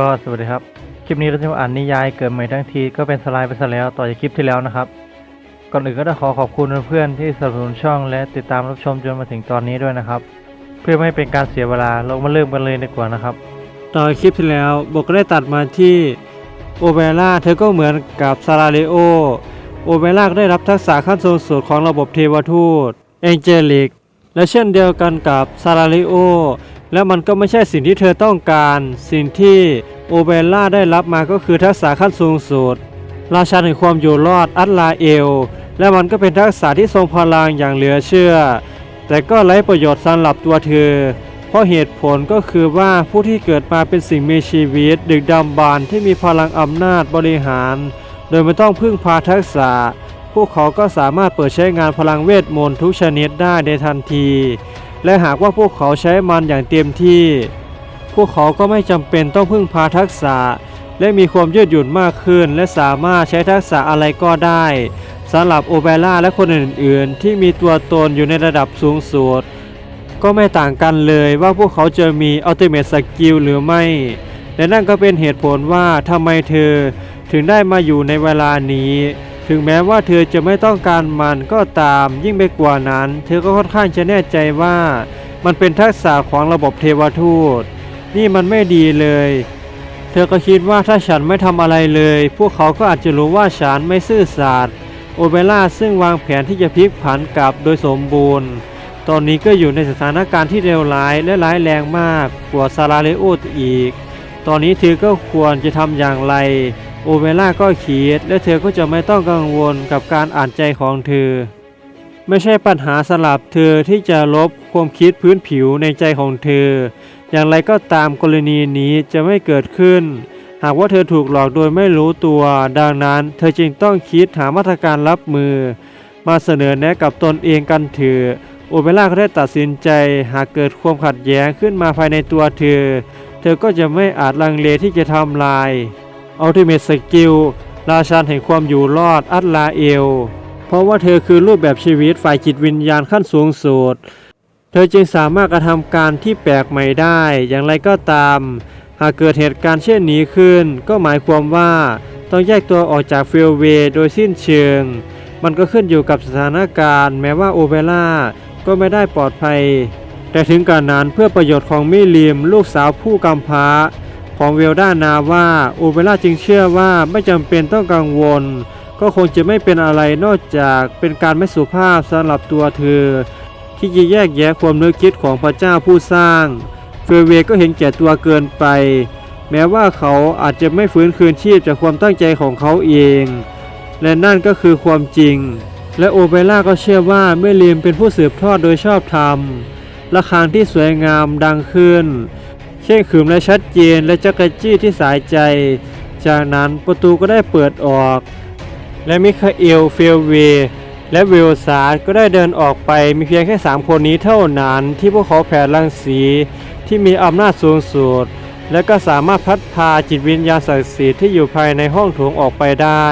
ก็สวัสดีครับ คลิปนี้เราจะมาอ่านนิยายเกิดใหม่ทั้งทีก็เป็นสไลด์ไปซะแล้วต่อจากคลิปที่แล้วนะครับ ก่อนอื่นก็ต้องขอขอบคุณเพื่อนๆที่สนับสนุนช่องและติดตามรับชมจนมาถึงตอนนี้ด้วยนะครับ เพื่อไม่ให้เป็นการเสียเวลาเรามาเริ่มกันเลยดีกว่านะครับ ต่อคลิปที่แล้วบอกก็ได้ตัดมาที่โอเบร่าเธอก็เหมือนกับซาราเลโอโอเบร่าก็ได้รับทักษะขั้นสูงสุดของระบบเทวทูตเองเจลิกและเช่นเดียวกันกับซาราเลโอ และมันก็ไม่ใช่สิ่งที่เธอต้องการ สิ่งที่ โอเบร่าได้รับมาก็คือทักษะขั้นสูงสุด ราชาแห่งความอยู่รอดอัตลาเอล และมันก็เป็นทักษะที่ทรงพลังอย่างเหลือเชื่อ แต่ก็ไร้ประโยชน์สำหรับตัวเธอ เพราะเหตุผลก็คือว่าผู้ที่เกิดมาเป็นสิ่งมีชีวิต ดึกดำบรรที่มีพลังอำนาจบริหาร โดยไม่ต้องพึ่งพาทักษะ พวกเขาก็สามารถเปิดใช้งานพลังเวทมนต์ทุกชนิดได้ในทันที และหากว่าพวกเขาใช้มันอย่างเต็มที่ พวกเขาก็ไม่จำเป็นต้องพึ่งพาทักษะ และมีความยืดหยุ่นมากขึ้น และสามารถใช้ทักษะอะไรก็ได้สำหรับโอเบร่าและคนอื่น ๆ ที่มีตัวตนอยู่ในระดับสูงสุดก็ไม่ต่างกันเลยว่าพวกเขาจะมีอัลติเม e สกิลหรือไม่ และนั่นก็เป็นเหตุผลว่าทำไมเธอถึงได้มาอยู่ในเวลานี้ ถึงแม้ว่าเธอจะไม่ต้องการมันก็ตามยิ่งไปกว่านั้น เธอก็ค่อนข้างจะแน่ใจว่า มันเป็นทักษะของระบบเทวทูต นี่มันไม่ดีเลย เธอก็คิดว่าถ้าฉันไม่ทำอะไรเลย พวกเขาก็อาจจะรู้ว่าฉันไม่ซื่อสัตย์โอเบร่าซึ่งวางแผนที่จะพลิกผันกลับโดยสมบูรณ์ ตอนนี้ก็อยู่ในสถานการณ์ที่เลวร้ายและร้ายแรงมากกว่าซาราเลโออีก ตอนนี้เธอก็ควรจะทำอย่างไร โอเบร่าก็คิดและเธอก็จะไม่ต้องกังวลกับการอ่านใจของเธอ ไม่ใช่ปัญหาสลับเธอที่จะลบความคิดพื้นผิวในใจของเธอ อย่างไรก็ตามกรณีนี้จะไม่เกิดขึ้น หากว่าเธอถูกหลอกโดยไม่รู้ตัว ดังนั้น เธอจึงต้องคิดหามาตรการรับมือ มาเสนอแนะกับตนเองกันเถอะโอเปร่าก็ได้ตัดสินใจ หากเกิดความขัดแย้งขึ้นมาภายในตัวเธอ เธอก็จะไม่อาจลังเลที่จะทำลายอัลติเม e สกิลราชาแห่งความอยู่รอดอัตลาเอล เพราะว่าเธอคือรูปแบบชีวิตฝ่ายจิตวิญญาณขั้นสูงสุด เธอจึงสามารถกระทำการที่แปลกใหม่ได้ อย่างไรก็ตาม หากเกิดเหตุการณ์เช่นนี้ขึ้น ก็หมายความว่าต้องแยกตัวออกจากฟิลเวย์โดยสิ้นเชิง มันก็ขึ้นอยู่กับสถานการณ์ แม้ว่าโอเบร่าก็ไม่ได้ปลอดภัย แต่ถึงการนั้นเพื่อประโยชน์ของมิลิมลูกสาวผู้กำพร้าของเวลด้านาว่าโอเบร่าจึงเชื่อว่าไม่จำเป็นต้องกังวล ก็คงจะไม่เป็นอะไรนอกจากเป็นการไม่สุภาพสำหรับตัวเธอ ที่จะแยกแยะความนึกคิดของพระเจ้าผู้สร้าง เฟเวก็เห็นแก่ตัวเกินไป แม้ว่าเขาอาจจะไม่ฟื้นคืนชีพจากความตั้งใจของเขาเอง และนั่นก็คือความจริง และโอเบร่าก็เชื่อว่าเมื่อลีมเป็นผู้สืบทอดโดยชอบธรรมระฆังที่สวยงามดังขึ้น เช่นขืมและชัดเจนและจักรจี้ที่สายใจ จากนั้นประตูก็ได้เปิดออก และมิคาเอลเฟลเว และวิลซาร์ก็ได้เดินออกไปมีเพียงแค่ 3 คนนี้เท่านั้นที่พวกเขาแผ่รังสีที่มีอำนาจสูงสุด และก็สามารถพัดพาจิตวิญญาณศักดิ์สิทธิ์ที่อยู่ภายในห้องโถงออกไปได้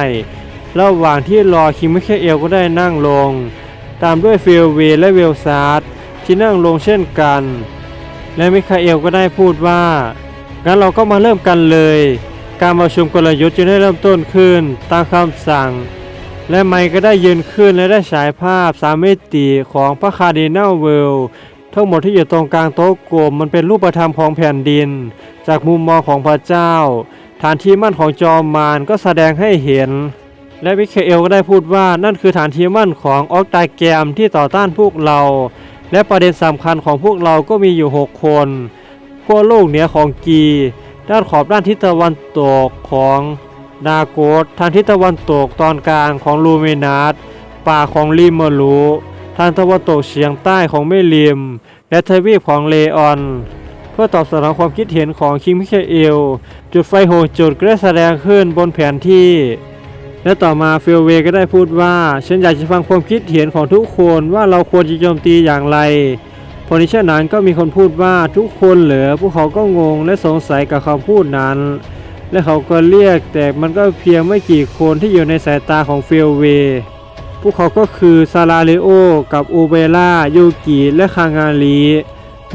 ระหว่างที่รอคิมมิคเอลก็ได้นั่งลง ตามด้วยฟิลเวย์และวิลซาร์ที่นั่งลงเช่นกัน และมิคาเอลก็ได้พูดว่า งั้นเราก็มาเริ่มกันเลย การประชุมกลยุทธ์จึงได้เริ่มต้นขึ้นตามคำสั่ง และไมค์ก็ได้ยืนขึ้นและได้ฉายภาพสามมิติของพระคาร์ดินัลเวลทั้งหมดที่อยู่ตรงกลางโต๊ะกลมมันเป็นรูปธรรมของแผ่นดิน จากมุมมองของพระเจ้า ฐานที่มั่นของจอมมารก็แสดงให้เห็น และมิเคเอลก็ได้พูดว่านั่นคือฐานที่มั่นของออกตาแกรมที่ต่อต้านพวกเรา และประเด็นสำคัญของพวกเราก็มีอยู่ 6 คนขั้วโลกเหนือของกี ด้านขอบด้านทิศตะวันตกของ นาโกสทางทิศตะวันตกตอนกลางของลูเมนัสป่าของลิมเมรูทางตะวันตกเฉียงใต้ของเมลิม และทวีปของเลออน เพื่อตอบสนองความคิดเห็นของคิงมิเคเอล จุดไฟโหจุดก็ได้แสดงขึ้นบนแผนที่ และต่อมาฟิลเวก็ได้พูดว่า ฉันอยากจะฟังความคิดเห็นของทุกคนว่าเราควรจะโจมตีอย่างไรพอในเช่นนั้นก็มีคนพูดว่าทุกคนเหรอพวกเขาก็งงและสงสัยกับคำพูดนั้น และเขาก็เรียกแต่มันก็เพียงไม่กี่คนที่อยู่ในสายตาของเฟลเวย์พวกเขาก็คือซาราเลโอ กับอูเบล่ายูกิและคางาลี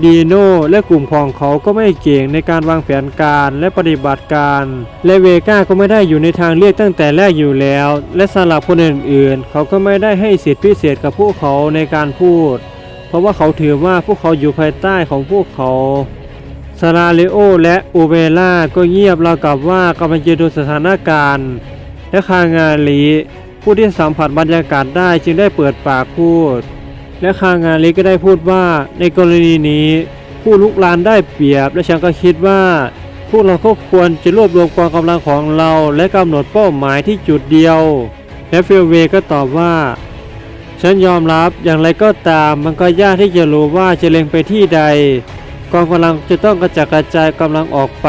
ดีโน่และกลุ่มของเขาก็ไม่เก่งในการวางแผนการและปฏิบัติการ และเวก้าก็ไม่ได้อยู่ในทางเลือกตั้งแต่แรกอยู่แล้ว และสำหรับคนอื่นๆ เขาก็ไม่ได้ให้สิทธิพิเศษกับพวกเขาในการพูด เพราะว่าเขาถือว่าพวกเขาอยู่ภายใต้ของพวกเขา ซาราเลโอและอูเบล่าก็เงียบราวกับว่ากำลังจะดูสถานการณ์ และคางาลีผู้ที่สัมผัสบรรยากาศได้จึงได้เปิดปากพูด และคางาลีก็ได้พูดว่าในกรณีนี้ ผู้ลุกลานได้เปรียบ และฉันก็คิดว่า พวกเราก็ควรจะรวบรวมกองกำลังของเรา และกำหนดเป้าหมายที่จุดเดียว และฟิลเวก็ตอบว่าฉันยอมรับอย่างไรก็ตามมันก็ยากที่จะรู้ว่าจะเล็งไปที่ใด กองกำลังจะต้องกระจัดกระจายกำลังออกไป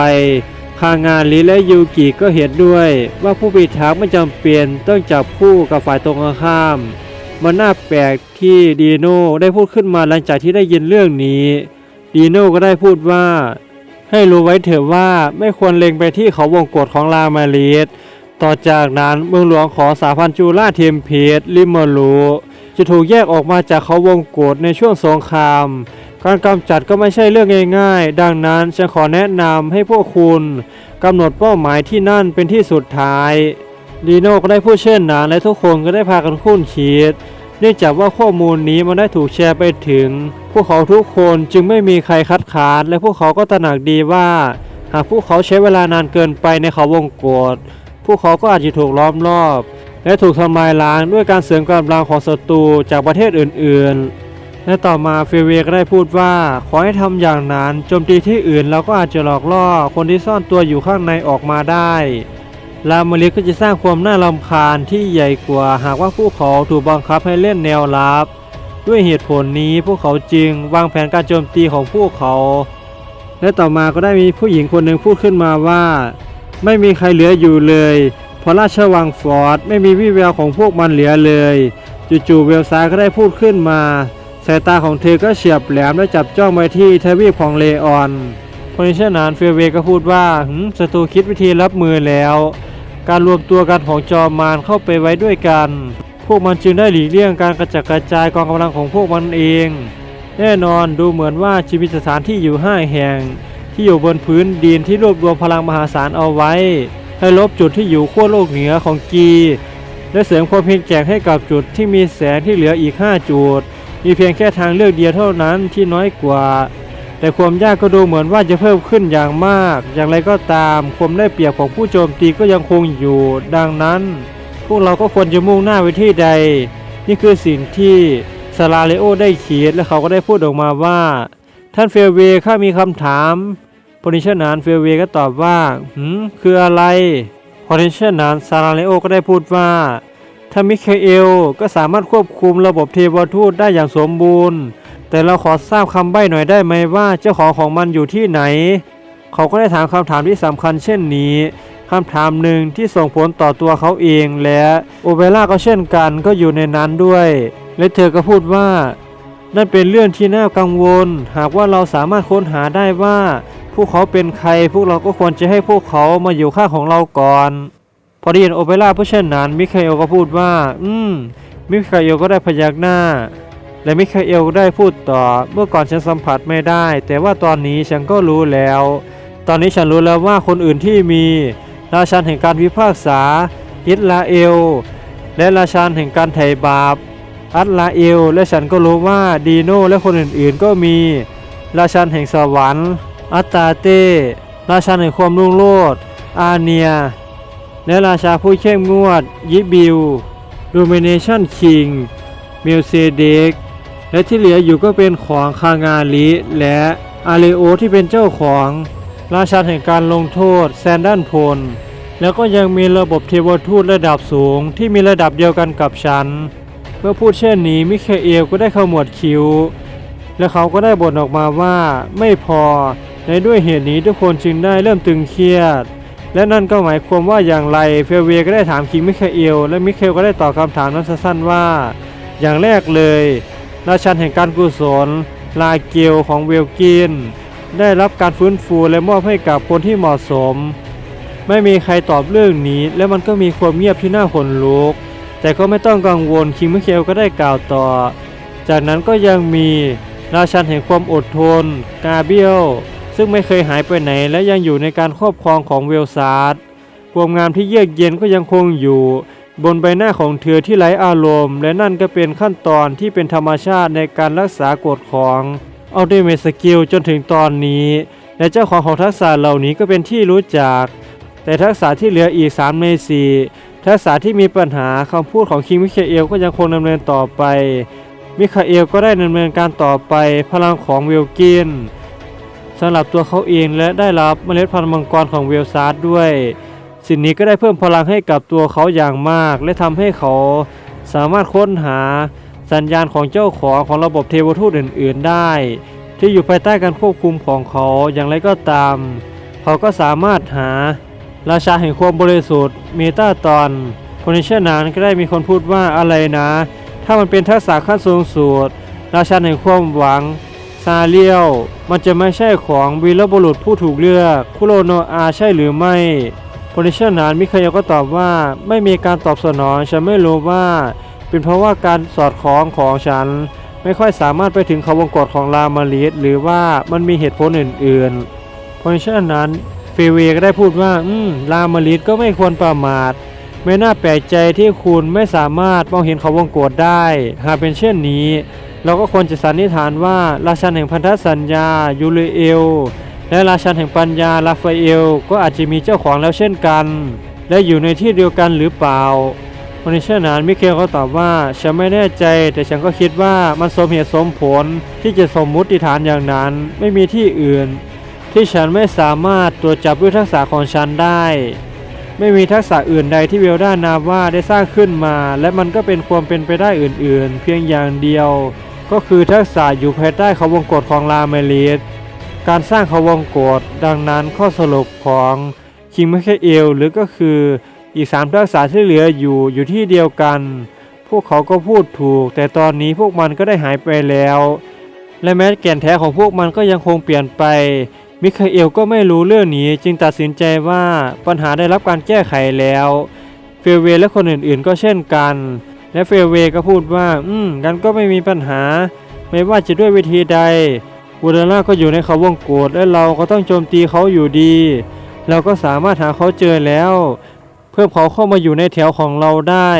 คางานลีและยูกิก็เห็นด้วย ว่าผู้พิทักษ์ไม่จำเป็นต้องจับคู่กับฝ่ายตรงข้าม มันน่าแปลกที่ดีโน่ได้พูดขึ้นมาหลังจากที่ได้ยินเรื่องนี้ดีโน่ก็ได้พูดว่า ให้รู้ไว้เถอะว่าไม่ควรเล็งไปที่เขาวงกฏของลามาลีสต่อจากนั้นเมืองหลวงของสาพันจูราเทมเพสลิมเมอรูจะถูกแยกออกมาจากเขาวงกฏในช่วงสงคราม การกำจัดก็ไม่ใช่เรื่องง่ายๆ ดังนั้นฉันขอแนะนำให้พวกคุณกำหนดเป้าหมายที่นั่นเป็นที่สุดท้ายดีโน่ก็ได้พูดเช่นนั้นและทุกคนก็ได้พากันคุ้นคิดเนื่องจากว่าข้อมูลนี้มันได้ถูกแชร์ไปถึง พวกเขาทุกคนจึงไม่มีใครคัดค้านและพวกเขาก็ตระหนักดีว่า หากพวกเขาใช้เวลานานเกินไปในเขาวงกฏพวกเขาก็อาจจะถูกล้อมรอบ และถูกทำลายล้างด้วยการเสริมกำลังของศัตรูจากประเทศอื่นๆ และต่อมาเฟเวก็ได้พูดว่า ขอให้ทำอย่างนั้นโจมตีที่อื่นเราก็อาจจะหลอกล่อคนที่ซ่อนตัวอยู่ข้างในออกมาได้ลามาริก็จะสร้างความน่ารำคาญที่ใหญ่กว่าหากว่าพวกเขาถูกบังคับให้เล่นแนวรับ ด้วยเหตุผลนี้พวกเขาจึงวางแผนการโจมตีของพวกเขา และต่อมาก็ได้มีผู้หญิงคนหนึ่งพูดขึ้นมาว่า ไม่มีใครเหลืออยู่เลยเพราะราชวังฟอร์ดไม่มีวี่แววของพวกมันเหลือเลย จู่ๆเวลซายก็ได้พูดขึ้นมา สายตาของเธอก็เฉียบแหลมและจับจ้องไปที่ทวีปของเลออนเพราะฉะนั้นเฟเวก็พูดว่าหืมศัตรูคิดวิธีรับมือแล้ว การรวมตัวกันของจอมมารเข้าไปไว้ด้วยกัน พวกมันจึงได้หลีกเลี่ยงการกระจัดกระจายกองกำลังของพวกมันเอง แน่นอนดูเหมือนว่าจะมีสถานที่อยู่ห้าแห่ง ที่อยู่บนพื้นดินที่รวบรวมพลังมหาศาลเอาไว้ ให้ลบจุดที่อยู่ขั้วโลกเหนือของกี และเสริมความเพียงแจกให้กับจุดที่มีแสงที่เหลืออีก 5 จุด มีเพียงแค่ทางเลือกเดียวเท่านั้นที่น้อยกว่า แต่ความยากก็ดูเหมือนว่าจะเพิ่มขึ้นอย่างมาก อย่างไรก็ตาม ความได้เปรียบของผู้โจมตีก็ยังคงอยู่ ดังนั้น พวกเราก็ควรจะมุ่งหน้าไปที่ใด นี่คือสิ่งที่ซาลาเลโอได้เขียนและเขาก็ได้พูดออกมาว่า ท่านเฟลเวข้ามีคำถามพอนิชนานเฟลเวก็ตอบว่าหืมคืออะไรพอนิชนานซาลาเลโอก็ได้พูดว่า ถ้ามิเคเอลก็สามารถควบคุมระบบเทวทูตได้อย่างสมบูรณ์ แต่เราขอทราบคำใบ้หน่อยได้ไหมว่าเจ้าของของมันอยู่ที่ไหน เขาก็ได้ถามคำถามที่สำคัญเช่นนี้คำถามหนึ่งที่ส่งผลต่อตัวเขาเองและโอเบร่าก็เช่นกันก็อยู่ในนั้นด้วย และเธอก็พูดว่า นั่นเป็นเรื่องที่น่ากังวล หากว่าเราสามารถค้นหาได้ว่า พวกเขาเป็นใคร พวกเราก็ควรจะให้พวกเขามาอยู่ข้างของเราก่อน พอได้ยินโอเปร่าผู้เช่นนั้น มิคาเอลก็พูดว่า อืม มิคาเอลก็ได้พยักหน้า และมิคาเอลก็ได้พูดต่อ เมื่อก่อนฉันสัมผัสไม่ได้ แต่ว่าตอนนี้ฉันก็รู้แล้ว ตอนนี้ฉันรู้แล้วว่าคนอื่นที่มี ราชันแห่งการพิพากษา อิสราเอล และราชันแห่งการไถ่บาป อัตลาเอล และฉันก็รู้ว่าดีโนและคนอื่นๆก็มี ราชันแห่งสวรรค์ อัตตาเต้ราชันแห่งความรุ่งโรจน์อาเนีย และราชาผู้เข้มงวด ยิบิลดูเมเนชั่นคิงเมลเซเดกและที่เหลืออยู่ก็เป็นของคางาลิและอาเลโอที่เป็นเจ้าของ ราชาแห่งการลงโทษแซนดันพล แล้วก็ยังมีระบบเทวทูตระดับสูงที่มีระดับเดียวกันกับฉัน เมื่อพูดเช่นนี้มิเคเอลก็ได้ขมวดคิ้ว และเขาก็ได้บ่นออกมาว่าไม่พอ ในด้วยเหตุนี้ทุกคนจึงได้เริ่มตึงเครียด และนั่นก็หมายความว่าอย่างไรเฟลเวียก็ได้ถามคิงมิคาเอล และมิเคลก็ได้ตอบคำถามนั้นสั้นๆว่า อย่างแรกเลยราชันแห่งการกุศล ลาเกลของเวลกิน ได้รับการฟื้นฟูและมอบให้กับคนที่เหมาะสม ไม่มีใครตอบเรื่องนี้ และมันก็มีความเงียบที่น่าขนลุก แต่ก็ไม่ต้องกังวลคิงมิเคลก็ได้กล่าวต่อ จากนั้นก็ยังมีราชันแห่งความอดทน กาเบียล ซึ่งไม่เคยหายไปไหนและยังอยู่ในการครอบครองของเวลซาร์ดความงามที่เยือกเย็นก็ยังคงอยู่ บนใบหน้าของเธอที่ไร้อารมณ์ และนั่นก็เป็นขั้นตอนที่เป็นธรรมชาติในการรักษากฎของอัลเดเมสกิลจนถึงตอนนี้ และเจ้าของของทักษะเหล่านี้ก็เป็นที่รู้จัก แต่ทักษะที่เหลืออีก3ใน4ทักษะที่มีปัญหาคำพูดของคิงมิเคเอลก็ยังคงดำเนินต่อไป มิคาเอลก็ได้ดำเนินการต่อไป พลังของเวลกินำหรับตัวเขาเองและได้รับเมล็ดพันธุ์มังกรของเวลซาร์ดด้วย สิ่งนี้ก็ได้เพิ่มพลังให้กับตัวเขาอย่างมาก และทำให้เขาสามารถค้นหาสัญญาณของเจ้าของของระบบเทวทูตอื่น ๆ ได้ ที่อยู่ภายใต้การควบคุมของเขาอย่างไรก็ตาม เขาก็สามารถหาราชาแห่งความบริสุทธิ์เมตาตอนคนในเช่นนั้นก็ได้มีคนพูดว่าอะไรนะ ถ้ามันเป็นทักษะขั้นสูงสุดราชาแห่งความหวัง ซาเลียว มันจะไม่ใช่ของวีรบุรุษผู้ถูกเลือก คุโรโนอาใช่หรือไม่คนในเช่นนั้นมิคายก็ตอบว่าไม่มีการตอบสนองฉันไม่รู้ว่า เป็นเพราะว่าการสอดคล้องของฉัน ไม่ค่อยสามารถไปถึงเขาวงกฏของลามาริสหรือว่ามันมีเหตุผลอื่นๆพราะฉะนั้นเฟเวก็ได้พูดว่า อืมลามาริสก็ไม่ควรประมาทไม่น่าแปลกใจที่คุณไม่สามารถมองเห็นเขาวงกฏได้ หากเป็นเช่นนี้ เราก็ควรจะสันนิษฐานว่าราชันแห่งพันธสัญญายูเรเอล และราชันแห่งปัญญาลาฟาเอล ก็อาจจะมีเจ้าของแล้วเช่นกัน และอยู่ในที่เดียวกันหรือเปล่าคนในเช่นนั้นมิเคลก็ตอบว่าฉันไม่แน่ใจ แต่ฉันก็คิดว่ามันสมเหตุสมผลที่จะสมมุติฐานอย่างนั้นไม่มีที่อื่น ที่ฉันไม่สามารถตรวจจับด้วยทักษะของฉันได้ไม่มีทักษะอื่นใดที่เวลด้านาว่าได้สร้างขึ้นมา และมันก็เป็นความเป็นไปได้อื่นๆ เพียงอย่างเดียว ก็คือทักษะอยู่ภายใต้เขาวงกฏของลาเมลิสการสร้างเขาวงกฏดังนั้นข้อสรุปของคิงไม่แค่เอลหรือก็คืออีกสามทักษะที่เหลืออยู่อยู่ที่เดียวกัน พวกเขาก็พูดถูก แต่ตอนนี้พวกมันก็ได้หายไปแล้ว และแม้แก่นแท้ของพวกมันก็ยังคงเปลี่ยนไป มิคาเอลก็ไม่รู้เรื่องนี้จึงตัดสินใจว่าปัญหาได้รับการแก้ไขแล้ว เฟลเวย์และคนอื่นๆ ก็เช่นกัน และเฟลเวก็พูดว่า อืมกันก็ไม่มีปัญหา ไม่ว่าจะด้วยวิธีใดบูเดล่าก็อยู่ในเขาวงกฏและเราก็ต้องโจมตีเขาอยู่ดี เราก็สามารถหาเขาเจอแล้ว เพื่อเขาเข้ามาอยู่ในแถวของเราได้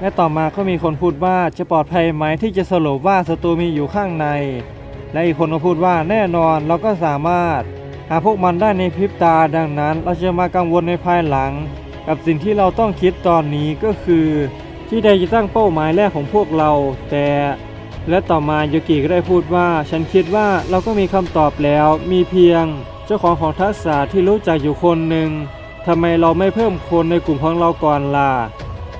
และต่อมาก็มีคนพูดว่าจะปลอดภัยไหมที่จะสรุปว่าศัตรูมีอยู่ข้างใน และอีกคนก็พูดว่าแน่นอนเราก็สามารถ หาพวกมันได้ในพริบตาดังนั้น เราจะมากังวลในภายหลัง กับสิ่งที่เราต้องคิดตอนนี้ก็คือ ที่ใดจะตั้งเป้าหมายแรกของพวกเรา แต่และต่อมาโยกิก็ได้พูดว่า ฉันคิดว่าเราก็มีคำตอบแล้ว มีเพียง เจ้าของของทักษะที่รู้จักอยู่คนหนึ่งทำไมเราไม่เพิ่มคนในกลุ่มของเราก่อนล่ะ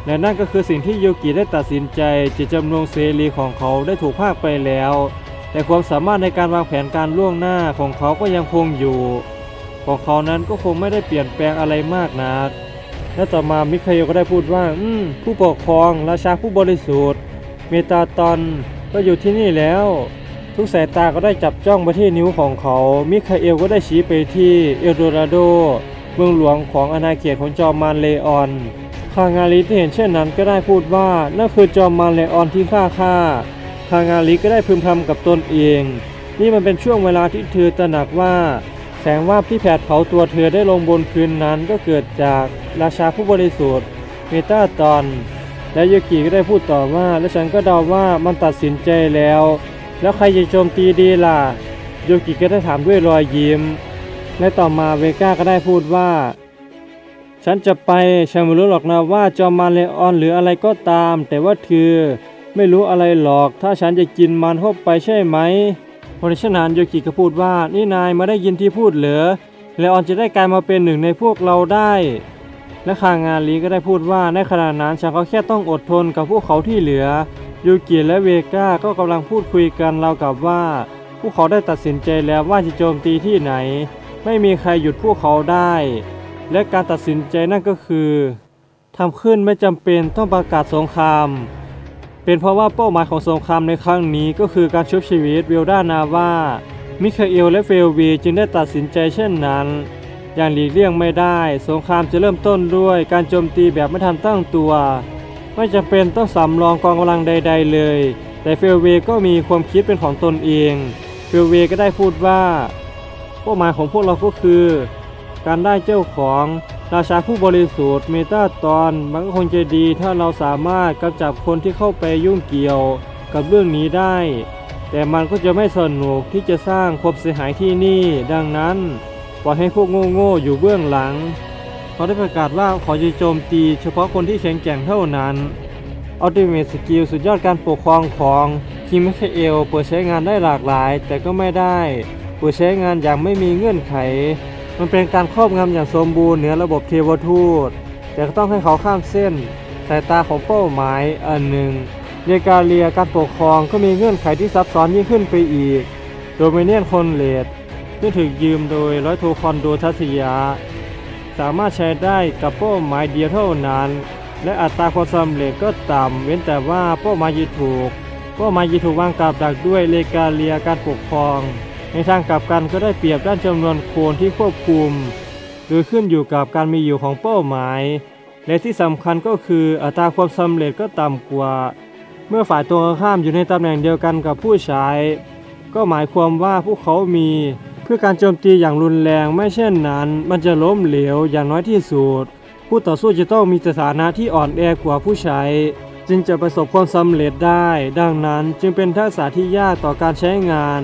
และนั่นก็คือสิ่งที่โยกิได้ตัดสินใจจะจำนงเสรีของเขาได้ถูกพากไปแล้ว แต่ความสามารถในการวางแผนการล่วงหน้าของเขาก็ยังคงอยู่ ของเขานั้นก็คงไม่ได้เปลี่ยนแปลงอะไรมากนัก และต่อมามิคาเอลก็ได้พูดว่า อืมผู้ปกครองราชาผู้บริสุทธิ์ เมตาตอนก็อยู่ที่นี่แล้ว ทุกสายตาก็ได้จับจ้องไปที่นิ้วของเขา มิคาเอลก็ได้ชี้ไปที่เอลโดราโด เมืองหลวงของอาณาเขตของจอมมารเลออนคางาลิที่เห็นเช่นนั้นก็ได้พูดว่านั่นคือจอมมารเลออนที่ฆ่าข้าคางาลิก็ได้พึมพำกับตนเอง นี่มันเป็นช่วงเวลาที่เธอตระหนักว่า สงวาบที่แผดเผาตัวเธอได้ลงบนพื้นนั้นก็เกิดจากราชาผู้บริสุทธิ์เมตาตอน และโยกิก็ได้พูดต่อว่าและฉันก็เดาว่ามันตัดสินใจแล้ว แล้วใครจะโจมตีดีล่ะโยกิก็ได้ถามด้วยรอยยิ้ม และต่อมาเวก้าก็ได้พูดว่า ฉันจะไปฉันไม่รู้หรอกนะว่าจอมมารเลออนหรืออะไรก็ตาม แต่ว่าเธอไม่รู้อะไรหรอก ถ้าฉันจะกินมันเข้าไปใช่ไหม พราะฉะนั้นโยกิก็พูดว่านี่นายมาได้ยินที่พูดเหรอเลออนจะได้กลายมาเป็นหนึ่งในพวกเราได้ และคางานลีก็ได้พูดว่าในขณะนั้นฉันก็แค่ต้องอดทนกับพวกเขาที่เหลือยูกิและเวก้าก็กำลังพูดคุยกันเรากับว่า พวกเขาได้ตัดสินใจแล้วว่าจะโจมตีที่ไหน ไม่มีใครหยุดพวกเขาได้ และการตัดสินใจนั่นก็คือทำขึ้นไม่จำเป็นต้องประกาศสงคราม เป็นเพราะว่าเป้าหมายของสงครามในครั้งนี้ก็คือการชุบชีวิตเวลดานาว่ามิคาเอลและเฟลวีจึงได้ตัดสินใจเช่นนั้น อย่างหลีกเลี่ยงไม่ได้ สงครามจะเริ่มต้นด้วยการโจมตีแบบไม่ทันตั้งตัว ไม่จำเป็นต้องสำรองกองกำลังใด ๆ เลย แต่เฟลเวก็มีความคิดเป็นของตนเอง เฟลเวก็ได้พูดว่าเป้าหมายของพวกเราก็คือ การได้เจ้าของราชาผู้บริสุทธิ์เมตาตอนมันก็คงจะดีถ้าเราสามารถกำจับคนที่เข้าไปยุ่งเกี่ยวกับเรื่องนี้ได้ แต่มันก็จะไม่สนุกที่จะสร้างความเสียหายที่นี่ ดังนั้นปล่อยให้พวกโง่ๆอยู่เบื้องหลังเขาได้ประกาศว่าขอจะโจมตีเฉพาะคนที่แข็งแกร่งเท่านั้นอัลติเม e สกิลสุดยอดการปกครองของคิมมิคเอลเปิดใช้งานได้หลากหลาย แต่ก็ไม่ได้ เปิดใช้งานอย่างไม่มีเงื่อนไข มันเป็นการครอบงำอย่างสมบูรณ์เหนือระบบเทวทูต แต่ก็ต้องให้เขาข้ามเส้น สายตาของเป้าหมายอันหนึ่งเรกาเลียการปกครองก็มีเงื่อนไขที่ซับซ้อนยิ่งขึ้นไปอีก โดมิเนียนคนเลดซึ่ถูกยืมโดยร้อยโทคอนโดทัศยา สามารถใช้ได้กับเป้าหมายเดียวเท่านั้น และอัตราความสำเร็จก็ต่ำเว้นแต่ว่าเป้าหมายยีถูกเป้าหมายยีถูกวางกับดักด้วยเลกาเลียการปกครอง ในทางกลับกันก็ได้เปรียบด้านจำนวนโคนที่ควบคุม โดยขึ้นอยู่กับการมีอยู่ของเป้าหมาย และที่สำคัญก็คืออัตราความสำเร็จก็ต่ำกว่า เมื่อฝ่ายตรงข้ามอยู่ในตำแหน่งเดียวกันกับผู้ใช้ ก็หมายความว่าพวกเขามีเพื่อการโจมตีอย่างรุนแรงไม่เช่นนั้น มันจะล้มเหลวอย่างน้อยที่สุดผู้ต่อสู้จะต้องมีสถานะที่อ่อนแอกว่าผู้ใช้ จึงจะประสบความสำเร็จได้ ดังนั้นจึงเป็นทักษะที่ยากต่อการใช้งาน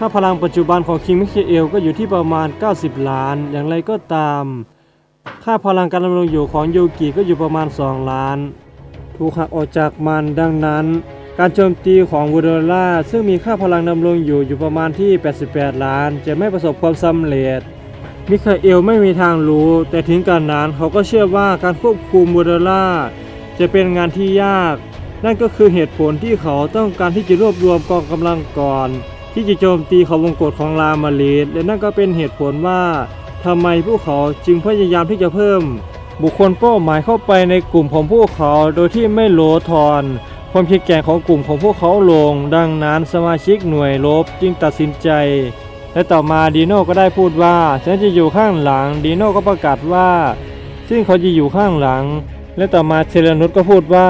ค่าพลังปัจจุบันของคิงมิเคเอลก็อยู่ที่ประมาณ 90 ล้าน อย่างไรก็ตาม ค่าพลังการดำรงอยู่ของโยกิก็อยู่ประมาณ 2 ล้าน ถูกหักออกจากมันดังนั้น การโจมตีของวูดล่าซึ่งมีค่าพลังดำรงอยู่อยู่ประมาณที่ 88 ล้าน จะไม่ประสบความสำเร็จมิคาเอลไม่มีทางรู้ แต่ถึงการนั้นเขาก็เชื่อว่าการควบคุมวูดล่าจะเป็นงานที่ยาก นั่นก็คือเหตุผลที่เขาต้องการที่จะรวบรวมกองกำลังก่อน ที่จะโจมตีเขาวงกฏของลามาลีดและนั่นก็เป็นเหตุผลว่าทำไมพวกเขาจึงพยายามที่จะเพิ่ม บุคคลเป้าหมายเข้าไปในกลุ่มของพวกเขาโดยที่ไม่โลทอนความแข็งแกร่งของกลุ่มของพวกเขาลง ดังนั้นสมาชิกหน่วยรบจึงตัดสินใจ และต่อมาดีโน่ก็ได้พูดว่าฉันจะอยู่ข้างหลังดีโน่ก็ประกาศว่า ซึ่งเขาจะอยู่ข้างหลัง และต่อมาเซเลนุสก็พูดว่า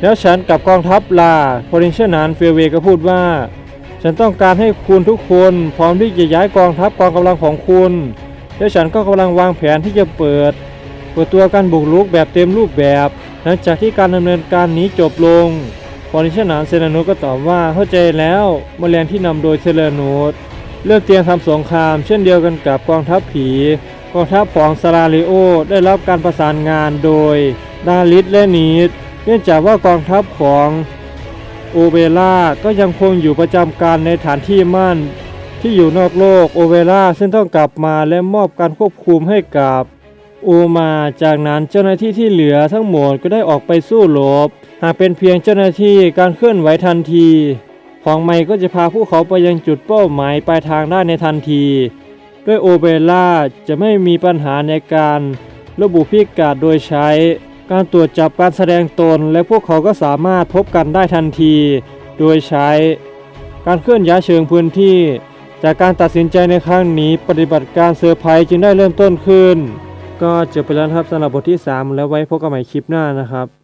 แล้วฉันกับกองทัพลาพอรินเชนานเฟเวก็พูดว่า ฉันต้องการให้คุณทุกคนพร้อมที่จะย้ายกองทัพกองกำลังของคุณและฉันก็กำลังวางแผนที่จะเปิด เปิดตัวการบุกรุกแบบเต็มรูปแบบ หลังจากที่การดำเนินการนี้จบลงพอริชนานเซเลนุก็ตอบว่าเข้าใจแล้วมแมลงที่นำโดยเซเลนุสเริ่มเตรียมทำสงคราม เช่นเดียวกันกับกองทัพผีกองทัพของซาราลิโอได้รับการประสานงานโดยดาลิสและนีดเนื่องจากว่ากองทัพของ โอเบล่าก็ยังคงอยู่ประจำการในฐานที่มั่น ที่อยู่นอกโลกโอเบล่าซึ่งต้องกลับมาและมอบการควบคุมให้กับโอมาจากนั้นเจ้าหน้าที่ที่เหลือทั้งหมดก็ได้ออกไปสู้รบหากเป็นเพียงเจ้าหน้าที่การเคลื่อนไหวทันที ของไมค์ก็จะพาพวกเขาไปยังจุดเป้าหมายปลายทางได้ในทันที ด้วยโอเบล่าจะไม่มีปัญหาในการระบุพิกัดโดยใช้ การตรวจจับการแสดงตนและพวกเขาก็สามารถพบกันได้ทันที โดยใช้ การเคลื่อนย้ายเชิงพื้นที่ จากการตัดสินใจในครั้งนี้ปฏิบัติการเซอร์ไพรส์จึงได้เริ่มต้นขึ้น ก็จบไปแล้วครับสำหรับบทที่ 3 แล้วไว้พบกันใหม่คลิปหน้านะครับ